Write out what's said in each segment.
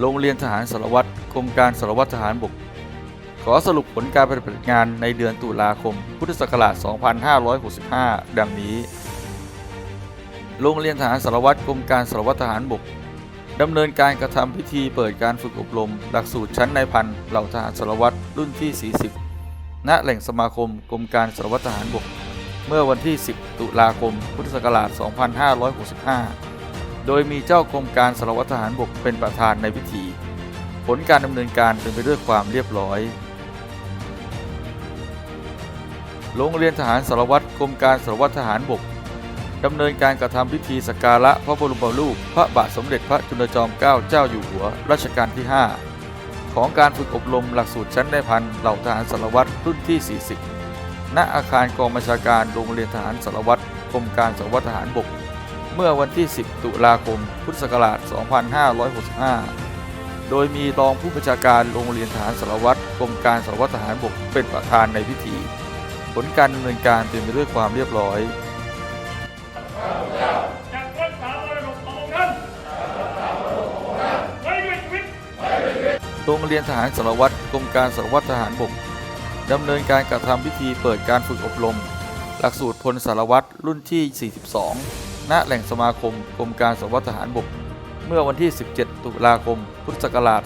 โรงเรียนทหารสารวัตรกรมการสารวัตรทหารบก ขอสรุปผลการปฏิบัติงานในเดือนตุลาคม พุทธศักราช 2565 ดังนี้ โรงเรียนทหารสารวัตรกรมการสารวัตรทหารบกดำเนินการกระทำพิธีเปิดการฝึกอบรม หลักสูตรชั้นนายพันเหล่าทหารสารวัตรรุ่นที่ 40 ณ แหล่งสมาคมกรมการสารวัตรทหารบก เมื่อวันที่ 10 ตุลาคม พุทธศักราช 2565 โดยมีเจ้ากรมการสารวัตรทหารบกเป็นประธานในพิธี ผลการดำเนินการเป็นไปด้วยความเรียบร้อย โรงเรียนทหารสารวัตรกรมการสารวัตรทหารบกดำเนินการกระทำพิธีสักการะพระบรมรูปพระบาทสมเด็จพระจุลจอมเกล้าเจ้าอยู่หัวรัชกาลที่ 5 ของการฝึกอบรมหลักสูตรชั้นนายพันเหล่าทหารสารวัตรรุ่นที่ 40 ณอาคารกองบัญชาการโรงเรียนทหารสารวัตรกรมการสารวัตรทหารบก เมื่อวันที่ 10 ตุลาคม พุทธศักราช 2565 โดยมีรองผู้บัญชาการโรงเรียนทหารสารวัตรกรมการสารวัตรทหารบกเป็นประธานในพิธี ผลการดำเนินการเป็นไปด้วยความเรียบร้อยโรงเรียนทหารสารวัตรกรมการสารวัตรทหารบกดำเนินการกระทำพิธีเปิดการฝึกอบรม หลักสูตรพลสารวัตรรุ่นที่ 42 ณแหล่งสมาคมกรมการสารวัตรทหารบก เมื่อวันที่ 17 ตุลาคม พุทธศักราช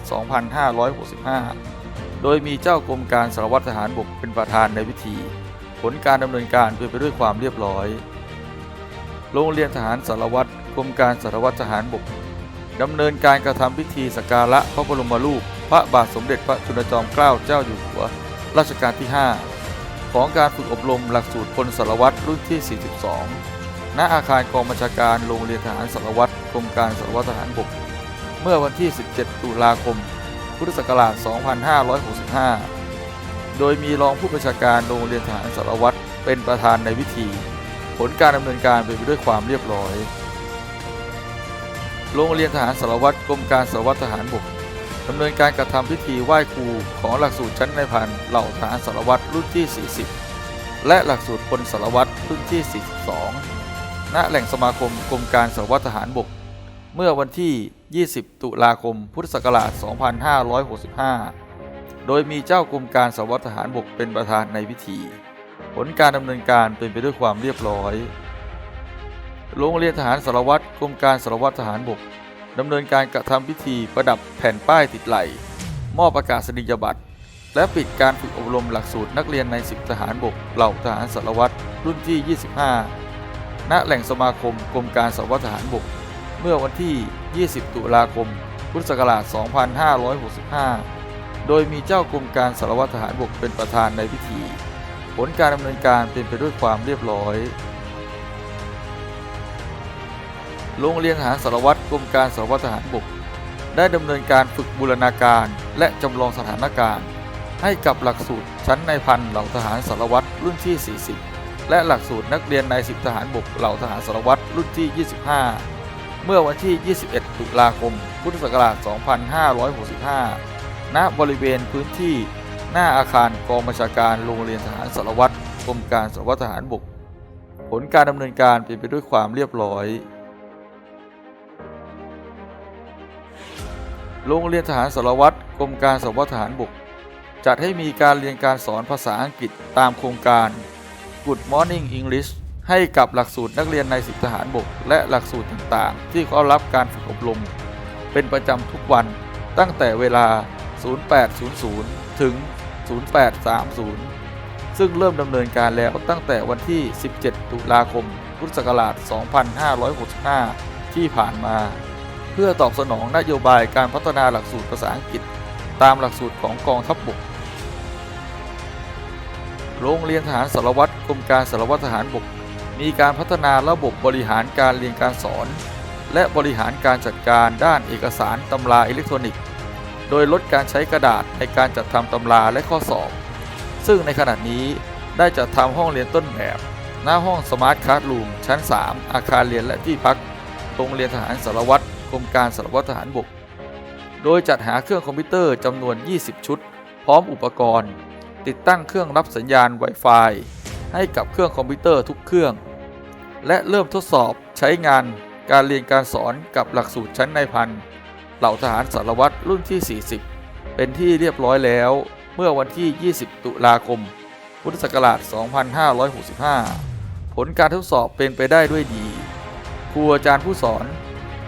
2565 โดยมีเจ้ากรมการสารวัตรทหารบกเป็นประธานในพิธี ผลการดำเนินการเป็นไปด้วยความเรียบร้อย โรงเรียนทหารสารวัตรกรมการสารวัตรทหารบกดำเนินการกระทำพิธีสักการะพระบรมรูป พระบาทสมเด็จพระจุลจอมเกล้าเจ้าอยู่หัว รัชกาลที่ 5 ของการฝึกอบรมหลักสูตรพลสารวัตรรุ่นที่ 42 ณอาคารกองบัญชาการโรงเรียนทหารสารวัตรกรมการสารวัตรทหารบก เมื่อวันที่ 17 ตุลาคม พุทธศักราช 2565 โดยมีรองผู้บัญชาการโรงเรียนทหารสารวัตรเป็นประธานในพิธี ผลการดำเนินการเป็นไปด้วยความเรียบร้อย โรงเรียนทหารสารวัตรกรมการสารวัตรทหารบกดำเนินการกระทำพิธีไหว้ครูของหลักสูตรชั้นในพันเหล่าทหารสารวัตรรุ่นที่ 40 และหลักสูตรพลสารวัตรรุ่นที่ 42 ณแหล่งสมาคมกรมการสรวัตรทหารบก เมื่อวันที่ 20 ตุลาคม พุทธศักราช 2565 โดยมีเจ้ากรมการสรวัตรทหารบกเป็นประธานในพิธี ผลการดำเนินการเป็นไปด้วยความเรียบร้อย โรงเรียนทหารสารวัตรกรมการสารวัตรทหารบกดำเนินการกระทำพิธีประดับแผ่นป้ายติดไหลมอบประกาศนียบัตรและปิดการฝึกอบรมหลักสูตรนักเรียนในสิบทหารบกเหล่าทหารสารวัตรรุ่นที่ 25 ณแหล่งสมาคมกรมการสารวัตรทหารบก เมื่อวันที่ 20 ตุลาคม พุทธศักราช 2565 โดยมีเจ้ากรมการสารวัตรทหารบกเป็นประธานในพิธี ผลการดำเนินการเป็นไปด้วยความเรียบร้อยโรงเรียนทหารสารวัตรกรมการสารวัตรทหารบก ได้ดำเนินการฝึกบูรณาการและจำลองสถานการณ์ ให้กับหลักสูตรชั้นในพันเหล่าทหารสารวัตรรุ่นที่ 40 และหลักสูตรนักเรียนในสิบทหารบกเหล่าทหารสารวัตรรุ่นที่ 25 เมื่อวันที่ 21 ตุลาคม พุทธศักราช 2565 ณ บริเวณพื้นที่ หน้าอาคารกองบัญชาการโรงเรียนทหารสารวัตรกรมการสารวัตรทหารบก ผลการดำเนินการเป็นไปด้วยความเรียบร้อย โรงเรียนทหารสารวัตรกรมการสารวัตรทหารบก จัดให้มีการเรียนการสอนภาษาอังกฤษตามโครงการ Good Morning English ให้กับหลักสูตรนักเรียนในสิบทหารบก และหลักสูตรต่างๆ ที่เขารับการฝึกอบรม เป็นประจำทุกวันตั้งแต่เวลา 0800 ถึง 0830 ซึ่งเริ่มดำเนินการแล้วตั้งแต่วันที่ 17 ตุลาคม พุทธศักราช 2565 ที่ผ่านมา เพื่อตอบสนองนโยบายการพัฒนาหลักสูตรภาษาอังกฤษ ตามหลักสูตรของกองทัพบบก โรงเรียนทหารสารวัตรกรมการสารวัตรทหารบก มีการพัฒนาระบบบริหารการเรียนการสอน และบริหารการจัดการด้านเอกสารตำราอิเล็กทรอนิกส์ โดยลดการใช้กระดาษในการจัดทำตำราและข้อสอบ ซึ่งในขณะนี้ได้จัดทำห้องเรียนต้นแบบ หน้าห้องสมาร์ทคลาสรูมชั้น 3 อาคารเรียนและที่พักโรงเรียนทหารสารวัตรกรมการสารวัตรทหารบก โดยจัดหาเครื่องคอมพิวเตอร์จำนวน 20 ชุด พร้อมอุปกรณ์ ติดตั้งเครื่องรับสัญญาณ Wi-Fi ให้กับเครื่องคอมพิวเตอร์ทุกเครื่อง และเริ่มทดสอบใช้งานการเรียนการสอนกับหลักสูตรชั้นในพันเหล่าทหารสารวัตรรุ่นที่ 40 เป็นที่เรียบร้อยแล้วเมื่อวันที่ 20 ตุลาคม พุทธศักราช 2565 ผลการทดสอบเป็นไปได้ด้วยดีครูอาจารย์ผู้สอน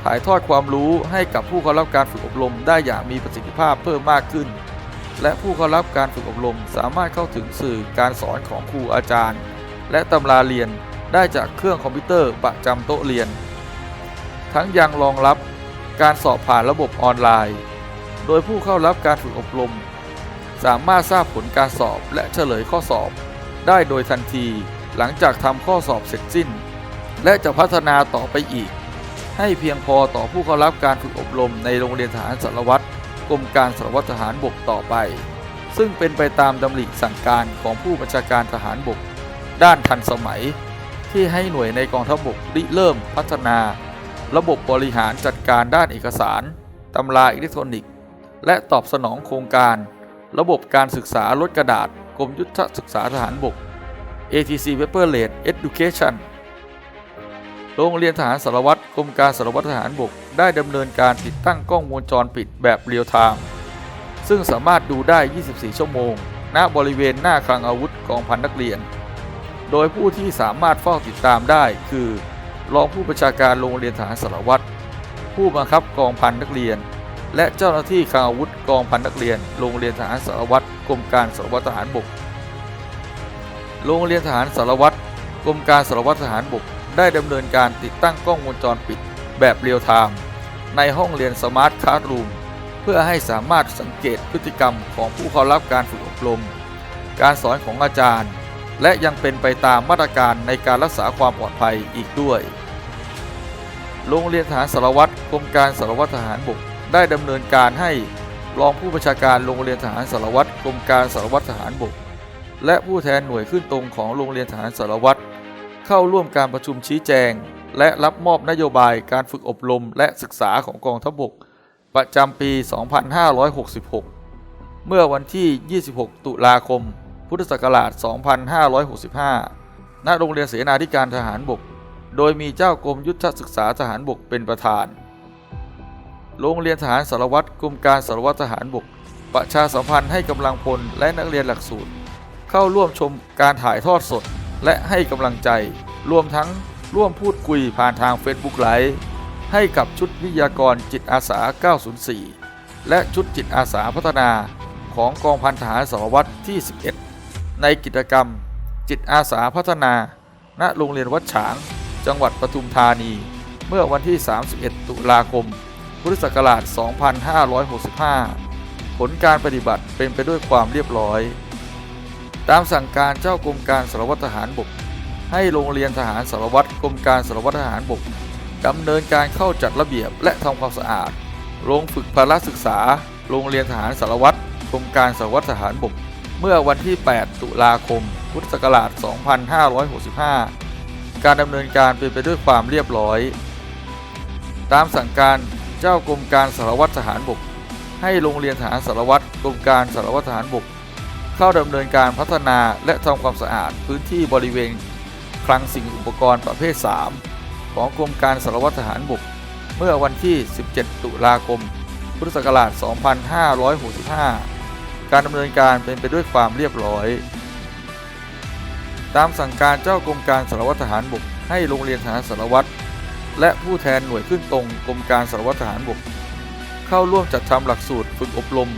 ถ่ายทอดความรู้ให้กับผู้เข้ารับการฝึกอบรมได้อย่างมีประสิทธิภาพเพิ่มมากขึ้น และผู้เข้ารับการฝึกอบรมสามารถเข้าถึงสื่อการสอนของครูอาจารย์ และตำราเรียนได้จากเครื่องคอมพิวเตอร์ประจำโต๊ะเรียน ทั้งยังรองรับการสอบผ่านระบบออนไลน์ โดยผู้เข้ารับการฝึกอบรม สามารถทราบผลการสอบและเฉลยข้อสอบ ได้โดยทันทีหลังจากทำข้อสอบเสร็จสิ้น และจะพัฒนาต่อไปอีก ให้เพียงพอต่อผู้เข้ารับการฝึกอบรมในโรงเรียนทหารสารวัตร กรมการสารวัตรทหารบกต่อไป ซึ่งเป็นไปตามดำริสั่งการของผู้บัญชาการทหารบก ด้านทันสมัย ที่ให้หน่วยในกองทัพบกริเริ่มพัฒนา ระบบบริหารจัดการด้านเอกสารตำราอิเล็กทรอนิกส์ และตอบสนองโครงการ ระบบการศึกษาลดกระดาษกรมยุทธศึกษาทหารบก ATC Paperless Education โรงเรียนทหารสารวัตรกรมการสารวัตรทหารบก ได้ดำเนินการติดตั้งกล้องวงจรปิดแบบเรียลไทม์ซึ่งสามารถดูได้ 24 ชั่วโมง ณ บริเวณหน้าคลังอาวุธกองพันนักเรียน โดยผู้ที่สามารถเฝ้าติดตามได้คือ รองผู้บัญชาการโรงเรียนทหารสารวัตร ผู้บังคับกองพันนักเรียน และเจ้าหน้าที่คลังอาวุธกองพันนักเรียน โรงเรียนทหารสารวัตรกรมการสารวัตรทหารบก โรงเรียนทหารสารวัตรกรมการสารวัตรทหารบกได้ดำเนินการติดตั้งกล้องวงจรปิด แบบเรียลไทม์ในห้องเรียนสมาร์ทคลาสรูมเพื่อให้สามารถสังเกตพฤติกรรมของผู้เข้ารับการฝึกอบรม การสอนของอาจารย์ และยังเป็นไปตามมาตรการในการรักษาความปลอดภัยอีกด้วย โรงเรียนทหารสารวัตรกรมการสารวัตรทหารบกได้ดำเนินการให้รองผู้บัญชาการโรงเรียนทหารสารวัตรกรมการสารวัตรทหารบก และผู้แทนหน่วยขึ้นตรงของโรงเรียนทหารสารวัตรเข้าร่วมการประชุมชี้แจง และรับมอบนโยบายการฝึกอบรมและศึกษาของกองทัพบก ประจำปี 2566 เมื่อวันที่ 26 ตุลาคม พุทธศักราช 2565 ณ โรงเรียนเสนาธิการทหารบก โดยมีเจ้ากรมยุทธศึกษาทหารบกเป็นประธาน โรงเรียนทหารสารวัตรกรมการสารวัตรทหารบก ประชาสัมพันธ์ให้กำลังพลและนักเรียนหลักสูตร เข้าร่วมชมการถ่ายทอดสดและให้กำลังใจ รวมทั้ง ร่วมพูดคุยผ่านทาง Facebook ไลฟ์ให้กับชุดวิทยากรจิตอาสา 904 และชุดจิตอาสาพัฒนาของกองพันทหารสารวัตรที่ 11 ในกิจกรรม จิตอาสาพัฒนา ณ โรงเรียนวัดฉาง จังหวัดปทุมธานี เมื่อวันที่ 31 ตุลาคม พุทธศักราช 2565 ผลการปฏิบัติเป็นไปด้วยความเรียบร้อย ตามสั่งการเจ้ากรมการสารวัตรทหารบก ให้โรงเรียนทหารสารวัตรกรมการสารวัตรทหารบกดำเนินการเข้าจัดระเบียบและทำความสะอาด โรงฝึกพละศึกษา โรงเรียนทหารสารวัตรกรมการสารวัตรทหารบก เมื่อวันที่ 8 ตุลาคม พุทธศักราช 2565 การดำเนินการเป็นไปด้วยความเรียบร้อย ตามสั่งการเจ้ากรมการสารวัตรทหารบก ให้โรงเรียนทหารสารวัตรกรมการสารวัตรทหารบก เข้าดำเนินการพัฒนาและทำความสะอาดพื้นที่บริเวณ ลังสิ่งอุปกรณ์ประเภท 3 ของกรมการสารวัตรทหารบก เมื่อวันที่ 17 ตุลาคม พุทธศักราช 2565 การดำเนินการเป็นไปด้วยความเรียบร้อย ตามสั่งการเจ้ากรมการสารวัตรทหารบก ให้โรงเรียนทหารสารวัตรและผู้แทนหน่วยขึ้นตรงกรมการสารวัตรทหารบก เข้าร่วมจัดทำหลักสูตรฝึกอบรม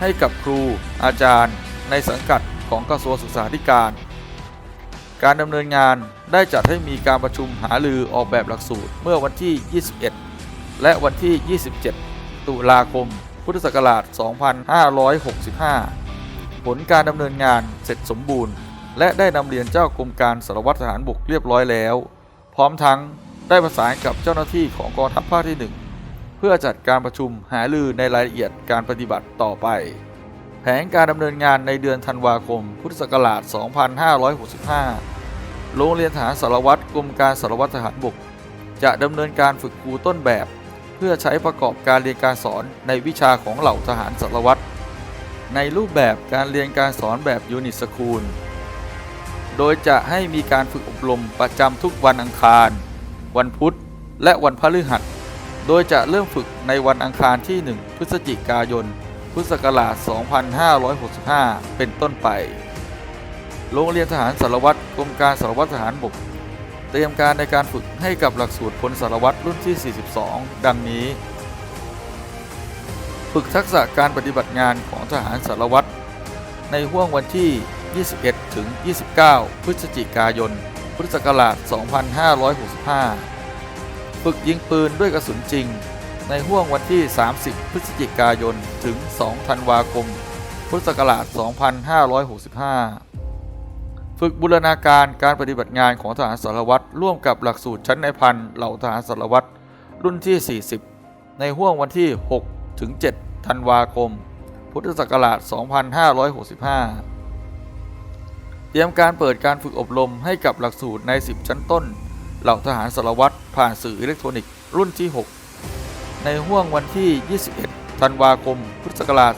ให้กับครูอาจารย์ ในสังกัดของกระทรวงศึกษาธิการ การดำเนินงานได้จัดให้มีการประชุมหารือออกแบบหลักสูตรเมื่อวันที่ 21 และวันที่ 27 ตุลาคม พุทธศักราช 2565 ผลการดำเนินงานเสร็จสมบูรณ์ และได้นำเรียนเจ้ากรมการสารวัตรทหารบกเรียบร้อยแล้ว พร้อมทั้งได้ประสานกับเจ้าหน้าที่ของกองทัพภาคที่ 1 เพื่อจัดการประชุมหารือในรายละเอียดการปฏิบัติต่อไป นการดำเนินงานในเดือนธันวาคม พุทธศักราช 2565 โรงเรียนทหารสารวัตรกรมการสารวัตรทหารบก จะดำเนินการฝึกครูต้นแบบ เพื่อใช้ประกอบการเรียนการสอนในวิชาของเหล่าทหารสารวัตรในรูปแบบการเรียนการสอนแบบยูนิตสคูล โดยจะให้มีการฝึกอบรมประจำทุกวันอังคาร วันพุธ และวันพฤหัสโโดยจะเริ่มฝึกในวันอังคารที่ 1 พฤศจิกายน พุทธศักราช 2565 เป็นต้นไป โรงเรียนทหารสารวัตรกรมการสารวัตรทหารบก เตรียมการในการฝึกให้กับหลักสูตรพลสารวัตรรุ่นที่ 42 ดังนี้ ฝึกทักษะการปฏิบัติงานของทหารสารวัตรในห่วงวันที่ 21 ถึง 29 พฤศจิกายน พุทธศักราช 2565 ฝึกยิงปืนด้วยกระสุนจริง ในห่วงวันที่ 30 พฤศจิกายน ถึง 2 ธันวาคม พุทธศักราช 2565 ฝึกบูรณาการการปฏิบัติงานของทหารสารวัตรร่วมกับหลักสูตรชั้นในพันเหล่าทหารสารวัตรรุ่นที่ 40 ในห่วงวันที่ 6 ถึง 7 ธันวาคม พุทธศักราช 2565 เตรียมการเปิดการฝึกอบรมให้กับหลักสูตรใน 10 ชั้นต้น เหล่าทหารสารวัตรผ่านสื่ออิเล็กทรอนิกส์รุ่นที่ 6 ในห่วงวันที่ 21 ธันวาคม พุทธศักราช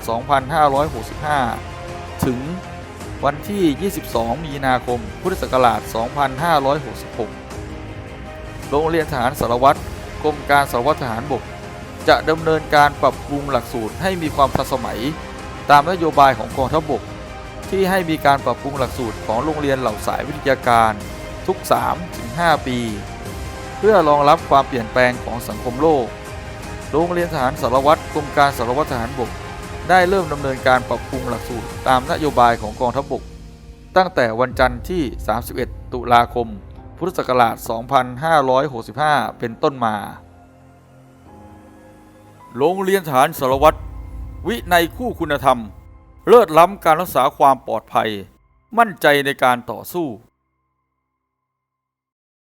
2565 ถึงวันที่ 22 มีนาคม พุทธศักราช 2566 โรงเรียนทหารสารวัตรกรมการสารวัตรทหารบก จะดำเนินการปรับปรุงหลักสูตรให้มีความทันสมัย ตามนโยบายของกองทัพบก ที่ให้มีการปรับปรุงหลักสูตรของโรงเรียนเหล่าสายวิทยาการทุก 3-5 ปี เพื่อรองรับความเปลี่ยนแปลงของสังคมโลก โรงเรียนทหารสารวัตรกรมการสารวัตรทหารบก ได้เริ่มดำเนินการปรับปรุงหลักสูตรตามนโยบายของกองทัพบก ตั้งแต่วันจันทร์ที่ 31 ตุลาคม พุทธศักราช 2565 เป็นต้นมา โรงเรียนทหารสารวัตรวิในยคู่คุณธรรม เลิศล้ำการรักษาความปลอดภัย มั่นใจในการต่อสู้